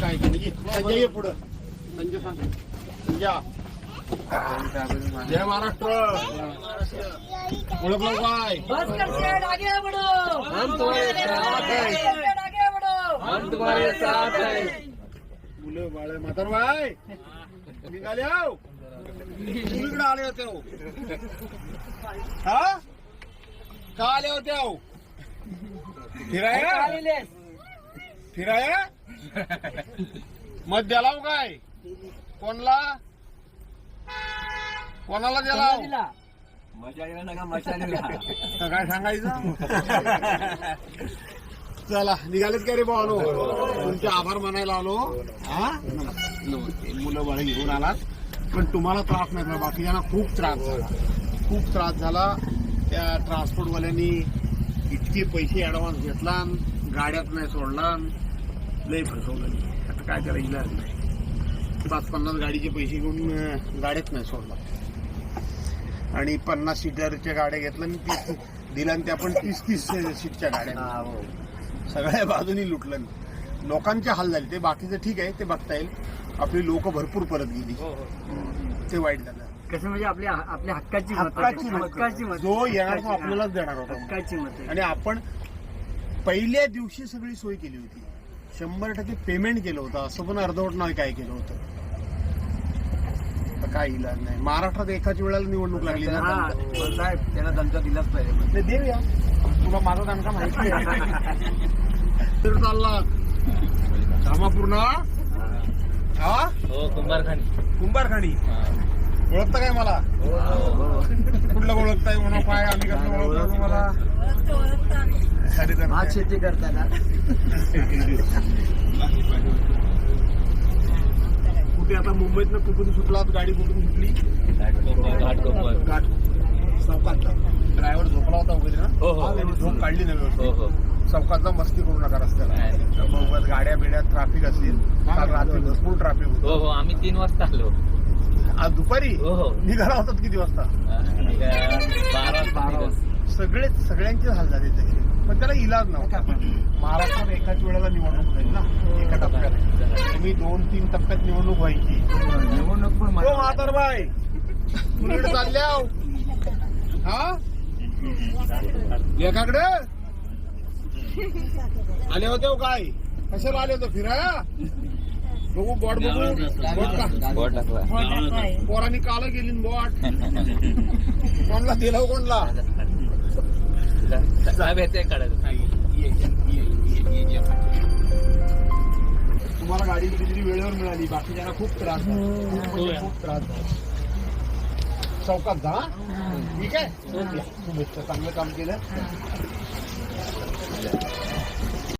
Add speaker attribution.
Speaker 1: काय संजय पुढं. संजय सांग. संजय. जय महाराष्ट्र. ओळखलं काय? हम तुम्हारे साथ हैं। हम साथ है मुलं बाळ म्हातार बाय निघाले आहो मुलीकडे आले होते हो. हा? का आले होते हो? फिराया? फिराया? मत द्याला हो काय? कोणला? कोणाला द्याला हो? काय सांगायचं? चला निघालेत का रे भावानो? तुमचे आभार मानायला आलो. हा? मुलं बाळ घेऊन आलात. पण तुम्हाला त्रास नाही झाला बाकीच्यांना खूप त्रास झाला. खूप त्रास झाला. त्या ट्रान्सपोर्टवाल्यांनी इतके पैसे ऍडव्हान्स घेतला गाड्यात नाही सोडला लय फसवलं आता काय करायचं इलाज नाही. पाच पन्नास गाडीचे पैसे घेऊन अं, गाड्यात नाही सोडला. आणि पन्नास सीटरच्या गाड्या घेतल्या आणि तीस दिल्या आणि त्या पण तीस तीस सीटच्या गाड्या. सगळ्या बाजूनी लुटलं लोकांचे हाल झाले. ते बाकीचं ठीक आहे ते बघता येईल. आपली लोक भरपूर परत गेली. ते वाईट झालं.
Speaker 2: कसं म्हणजे आपल्या आपल्या हक्काची.
Speaker 1: हक्काची.
Speaker 2: हक्काची.
Speaker 1: जो येणार तो आपल्यालाच देणार होता.
Speaker 2: हक्काची मत.
Speaker 1: आणि आपण पहिल्या दिवशी सगळी सोय केली होती. शंभर टक्के पेमेंट केलं होतं. असं पण अर्धवट नाही काय केलं होतं. तर काय इलाज नाही. महाराष्ट्रात एकाच वेळेला निवडणूक लागली ना.
Speaker 2: साहेब त्याला दणका दिलाच पाहिजे.
Speaker 1: ते देऊया तुला माझा दणका माहिती आहे तर चालला. धामापूर्ण हा?
Speaker 3: हो कुंभारखानी.
Speaker 1: कुंभारखाणी ओळखता काय मला? कुठलं ओळखताय? म्हणा काय आम्ही कसं ओळखतो तुम्हाला?
Speaker 2: भात शेती करताना.
Speaker 1: कुठे आता मुंबईतनं कुठून सुटलात गाडी कुठून सुटली?
Speaker 3: घाटकोपर.
Speaker 1: घाट चौकातला ड्रायव्हर झोपला होता वगैरे ना?
Speaker 3: हो, हो.
Speaker 1: त्यांनी झोप काढली नाही
Speaker 3: हो
Speaker 1: चौकातला मस्ती करू नका रस्त्याला. मग गाड्या बिड्या ट्रॅफिक असेल काल रात्री भरपूर ट्रॅफिक होतं.
Speaker 3: हो आम्ही तीन वाजता आलो.
Speaker 1: आज दुपारी?
Speaker 3: हो हो.
Speaker 1: निघाला होतात किती वाजता?
Speaker 3: काय, बारा वाजता.
Speaker 1: सगळे सगळ्यांचे हाल झाले त्याचे. पण त्याला इलाज नव्हता. महाराष्ट्रात एकाच वेळेला निवडणूक होईल ना? एका टप्प्यात. तुम्ही दोन तीन टप्प्यात निवडणूक व्हायची.
Speaker 2: निवडणूक पण
Speaker 1: हो म्हातार बाय चालल्या हो? हा? लेखाकडे आले होते हो काय कशाला आले होते? फिराया बघू बॉट बघू. बॉट का?
Speaker 3: बोट टाकला.
Speaker 1: पोरांनी काल गेली बॉट. कोणला दिला हो कोणला? तुम्हाला गाडी कितीतरी वेळेवर मिळाली बाकीच्यांना खूप त्रास म्हणजे खूप त्रास चौकात जा. ठीक आहे? चांगलं काम केलं.